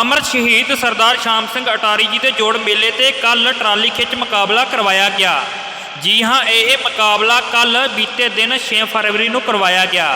ਅਮਰ ਸ਼ਹੀਦ ਸਰਦਾਰ ਸ਼ਾਮ ਸਿੰਘ ਅਟਾਰੀ ਜੀ ਦੇ ਜੋੜ ਮੇਲੇ ਤੇ ਕੱਲ ਟਰਾਲੀ ਖਿੱਚ ਮੁਕਾਬਲਾ ਕਰਵਾਇਆ ਗਿਆ। ਜੀ ਹਾਂ, ਇਹ ਮੁਕਾਬਲਾ ਕੱਲ ਬੀਤੇ ਦਿਨ 6 ਫਰਵਰੀ ਨੂੰ ਕਰਵਾਇਆ ਗਿਆ।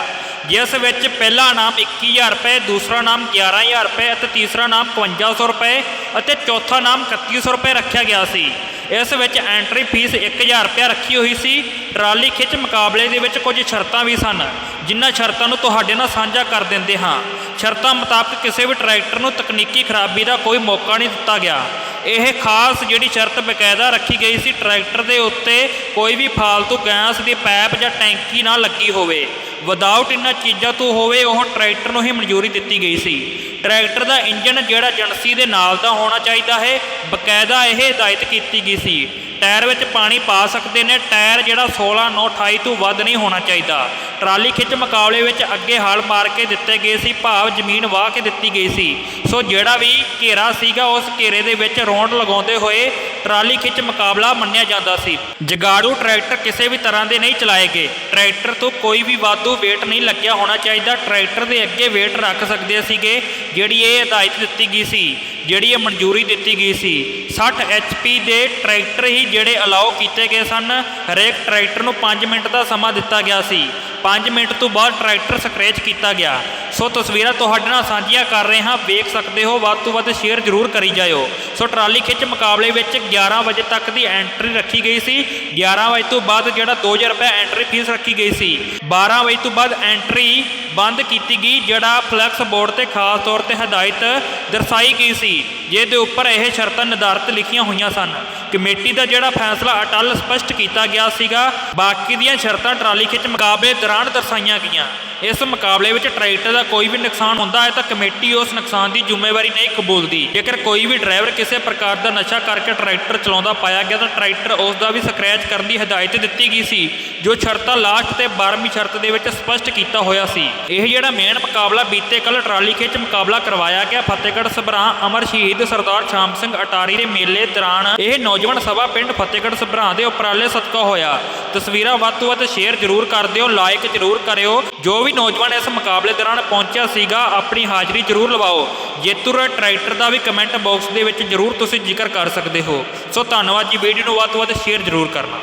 ਜਿਸ ਵਿੱਚ ਪਹਿਲਾ ਇਨਾਮ 21000 ਰੁਪਏ, ਦੂਸਰਾ ਇਨਾਮ 11000 ਰੁਪਏ ਅਤੇ ਤੀਸਰਾ ਇਨਾਮ 5500 ਰੁਪਏ ਅਤੇ ਚੌਥਾ ਇਨਾਮ 3100 ਰੁਪਏ ਰੱਖਿਆ ਗਿਆ ਸੀ। ਇਸ ਵਿੱਚ ਐਂਟਰੀ ਫੀਸ 1000 ਰੁਪਏ ਰੱਖੀ ਹੋਈ ਸੀ। ਟਰਾਲੀ ਖਿੱਚ ਮੁਕਾਬਲੇ ਦੇ ਵਿੱਚ ਕੁਝ ਸ਼ਰਤਾਂ ਵੀ ਸਨ, ਜਿਨ੍ਹਾਂ ਸ਼ਰਤਾਂ ਨੂੰ ਤੁਹਾਡੇ ਨਾਲ ਸਾਂਝਾ ਕਰ ਦਿੰਦੇ ਹਾਂ। ਸ਼ਰਤਾਂ ਮੁਤਾਬਕ ਕਿਸੇ ਵੀ ਟਰੈਕਟਰ ਨੂੰ ਤਕਨੀਕੀ ਖਰਾਬੀ ਦਾ ਕੋਈ ਮੌਕਾ ਨਹੀਂ ਦਿੱਤਾ ਗਿਆ। ਇਹ ਖਾਸ ਜਿਹੜੀ ਸ਼ਰਤ ਬਕਾਇਦਾ ਰੱਖੀ ਗਈ ਸੀ, ਟਰੈਕਟਰ ਦੇ ਉੱਤੇ ਕੋਈ ਵੀ ਫਾਲਤੂ ਗੈਸ ਦੀ ਪਾਈਪ ਜਾਂ ਟੈਂਕੀ ਨਾ ਲੱਗੀ ਹੋਵੇ। ਵਿਦਆਊਟ ਇਹਨਾਂ ਚੀਜ਼ਾਂ ਤੋਂ ਹੋਵੇ, ਉਹ ਟਰੈਕਟਰ ਨੂੰ ਹੀ ਮਨਜ਼ੂਰੀ ਦਿੱਤੀ ਗਈ ਸੀ। ਟਰੈਕਟਰ ਦਾ ਇੰਜਨ ਜਿਹੜਾ ਏਜੰਸੀ ਦੇ ਨਾਲ ਦਾ ਹੋਣਾ ਚਾਹੀਦਾ ਹੈ, ਬਕਾਇਦਾ ਇਹ ਹਦਾਇਤ ਕੀਤੀ ਗਈ ਸੀ। ਟਾਇਰ ਵਿੱਚ ਪਾਣੀ ਪਾ ਸਕਦੇ ਨੇ, ਟਾਇਰ ਜਿਹੜਾ 16 9 28 ਤੋਂ ਵੱਧ ਨਹੀਂ ਹੋਣਾ ਚਾਹੀਦਾ। ਟਰਾਲੀ ਖਿੱਚ ਮੁਕਾਬਲੇ ਵਿੱਚ ਅੱਗੇ ਹਾਲ ਮਾਰ ਕੇ ਦਿੱਤੇ ਗਏ ਸੀ, ਭਾਵ ਜ਼ਮੀਨ ਵਾਹ ਕੇ ਦਿੱਤੀ ਗਈ ਸੀ। ਸੋ ਜਿਹੜਾ ਵੀ ਘੇਰਾ ਸੀਗਾ, ਉਸ ਘੇਰੇ ਦੇ ਵਿੱਚ ਰੌਂਡ ਲਗਾਉਂਦੇ ਹੋਏ ਟਰਾਲੀ ਖਿੱਚ ਮੁਕਾਬਲਾ ਮੰਨਿਆ ਜਾਂਦਾ ਸੀ। ਜਗਾੜੂ ਟਰੈਕਟਰ ਕਿਸੇ ਵੀ ਤਰ੍ਹਾਂ ਦੇ ਨਹੀਂ ਚਲਾਏ ਗਏ। ਟਰੈਕਟਰ ਤੋਂ ਕੋਈ ਵੀ ਵਾਧੂ weight ਨਹੀਂ ਲੱਗਿਆ ਹੋਣਾ ਚਾਹੀਦਾ। ਟਰੈਕਟਰ ਦੇ ਅੱਗੇ weight ਰੱਖ ਸਕਦੇ ਸੀਗੇ, ਜਿਹੜੀ ਇਹ ਹਦਾਇਤ ਦਿੱਤੀ ਗਈ ਸੀ, ਜਿਹੜੀ ਇਹ ਮਨਜ਼ੂਰੀ ਦਿੱਤੀ ਗਈ ਸੀ। 60 HP ਦੇ ਟਰੈਕਟਰ ਹੀ ਜਿਹੜੇ ਅਲਾਉ ਕੀਤੇ ਗਏ ਸਨ। ਹਰੇਕ ਟਰੈਕਟਰ ਨੂੰ 5 ਮਿੰਟ ਦਾ ਸਮਾਂ ਦਿੱਤਾ ਗਿਆ ਸੀ। 5 ਮਿੰਟ ਤੋਂ ਬਾਅਦ ਟਰੈਕਟਰ ਸਕ੍ਰੈਚ ਕੀਤਾ ਗਿਆ। ਸੋ ਤਸਵੀਰਾਂ ਤੁਹਾਡੇ ਨਾਲ ਸਾਂਝੀਆਂ ਕਰ ਰਹੇ ਹਾਂ। ਵੇਖ ਸਕਦੇ ਹੋ, ਵੱਧ ਤੋਂ ਵੱਧ ਸ਼ੇਅਰ ਜ਼ਰੂਰ ਕਰੀ ਜਾਇਓ। ਸੋ ਟਰਾਲੀ ਖਿੱਚ ਮੁਕਾਬਲੇ ਵਿੱਚ 11 ਵਜੇ ਤੱਕ ਦੀ ਐਂਟਰੀ ਰੱਖੀ ਗਈ ਸੀ। 11 ਵਜੇ ਤੋਂ ਬਾਅਦ ਜਿਹੜਾ 2000 ਰੁਪਏ ਐਂਟਰੀ ਫੀਸ ਰੱਖੀ ਗਈ ਸੀ। 12 ਵਜੇ ਤੋਂ ਬਾਅਦ ਐਂਟਰੀ ਬੰਦ ਕੀਤੀ ਗਈ, ਜਿਹੜਾ ਫਲੈਕਸ ਬੋਰਡ ਤੇ ਖਾਸ ਤੌਰ ਤੇ ਹਦਾਇਤ ਦਰਸਾਈ ਗਈ ਸੀ। ਜਿਹਦੇ ਉੱਪਰ ਇਹ ਸ਼ਰਤਾਂ ਨਿਰਧਾਰਤ ਲਿਖੀਆਂ ਹੋਈਆਂ ਸਨ। ਕਮੇਟੀ ਦਾ ਜਿਹੜਾ ਫੈਸਲਾ ਅਟਲ ਸਪਸ਼ਟ ਕੀਤਾ ਗਿਆ ਸੀਗਾ। ਬਾਕੀ ਦੀਆਂ ਸ਼ਰਤਾਂ ਟਰਾਲੀ ਖਿੱਚ ਮੁਕਾਬਲੇ ਦੌਰਾਨ ਦਰਸਾਈਆਂ ਗਈਆਂ। ਇਸ ਮੁਕਾਬਲੇ ਵਿੱਚ ਟਰੈਕਟਰ ਦਾ ਕੋਈ ਵੀ ਨੁਕਸਾਨ ਹੁੰਦਾ ਹੈ ਤਾਂ ਕਮੇਟੀ ਉਸ ਨੁਕਸਾਨ ਦੀ ਜ਼ਿੰਮੇਵਾਰੀ ਨਹੀਂ ਕਬੂਲਦੀ। ਜੇਕਰ ਕੋਈ ਵੀ ਡਰਾਈਵਰ ਕਿਸੇ ਪ੍ਰਕਾਰ ਦਾ ਨਸ਼ਾ ਕਰਕੇ ਟਰੈਕਟਰ ਚਲਾਉਂਦਾ ਪਾਇਆ ਗਿਆ ਤਾਂ ਟਰੈਕਟਰ ਉਸ ਦਾ ਵੀ ਸਕ੍ਰੈਚ ਕਰਨ ਦੀ ਹਦਾਇਤ ਦਿੱਤੀ ਗਈ ਸੀ, ਜੋ ਸ਼ਰਤਾਂ ਲਾਸਟ ਤੇ 12ਵੀਂ ਸ਼ਰਤ ਦੇ ਵਿੱਚ ਸਪਸ਼ਟ ਕੀਤਾ ਹੋਇਆ ਸੀ। ਇਹ ਜਿਹੜਾ ਮੇਨ ਮੁਕਾਬਲਾ ਬੀਤੇ ਕੱਲ ਟਰਾਲੀ ਖਿੱਚ ਮੁਕਾਬਲਾ ਕਰਵਾਇਆ ਗਿਆ, ਫਤਿਹਗੜ੍ਹ ਸਭਰਾ ਅਮਰ ਸ਼ਹੀਦ ਸਰਦਾਰ ਸ਼ਾਮ ਸਿੰਘ ਅਟਾਰੀ ਦੇ ਮੇਲੇ ਦੌਰਾਨ ਇਹ ਨੌਜਵਾਨ ਸਭਾ ਪਿੰਡ ਫਤਿਹਗੜ੍ਹ ਸਭਰਾਂ ਦੇ ਉਪਰਾਲੇ ਸਦਕਾ ਹੋਇਆ। ਤਸਵੀਰਾਂ ਵੱਧ ਤੋਂ ਵੱਧ ਸ਼ੇਅਰ ਜ਼ਰੂਰ ਕਰ ਦਿਓ ਲਾਈਕ ਜ਼ਰੂਰ ਕਰਿਓ, ਜੋ ਵੀ ਨੌਜਵਾਨ ਇਸ ਮੁਕਾਬਲੇ ਦੌਰਾਨ ਪਹੁੰਚਿਆ ਸੀਗਾ, ਆਪਣੀ ਹਾਜ਼ਰੀ ਜ਼ਰੂਰ ਲਵਾਓ। ਜੇਤੂ ਟਰੈਕਟਰ ਦਾ ਵੀ ਕਮੈਂਟ ਬਾਕਸ ਦੇ ਵਿੱਚ ਜ਼ਰੂਰ ਤੁਸੀਂ ਜ਼ਿਕਰ ਕਰ ਸਕਦੇ ਹੋ। ਸੋ ਧੰਨਵਾਦ ਜੀ, ਵੀਡੀਓ ਨੂੰ ਵੱਧ ਤੋਂ ਵੱਧ ਸ਼ੇਅਰ ਜ਼ਰੂਰ ਕਰਨਾ।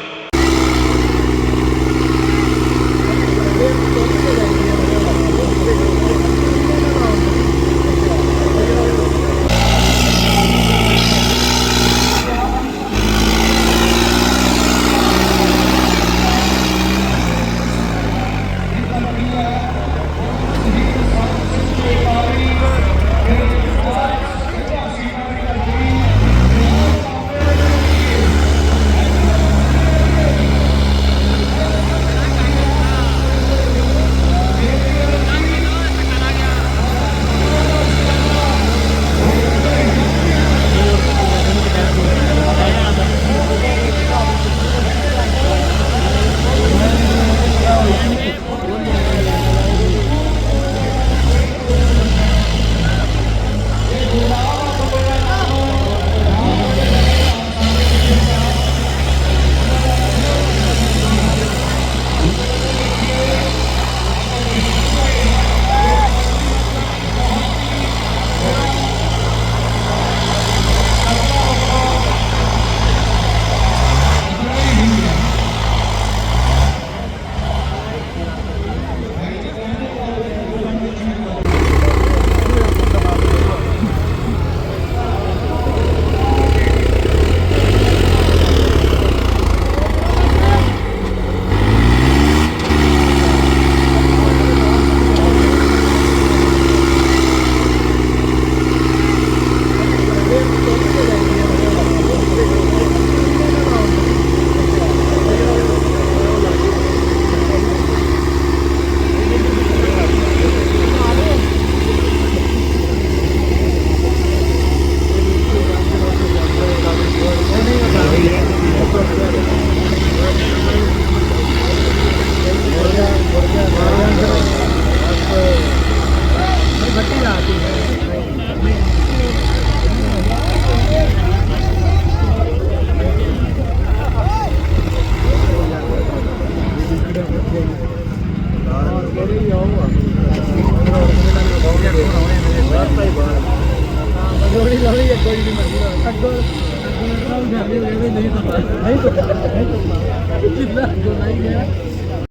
ਵਾਲੀ ਅੱਗੋਂ ਹੀ ਨਹੀਂ ਅੱਗੋਂ ਅੱਗੋਂ ਨਾਲ ਜਾਂਦੇ ਹੋਏ ਨਹੀਂ ਤਾਂ ਨਹੀਂ ਤਾਂ ਨਹੀਂ ਤਾਂ ਜਿੰਨਾ ਅੱਗੋਂ ਨਹੀਂ ਗਿਆ।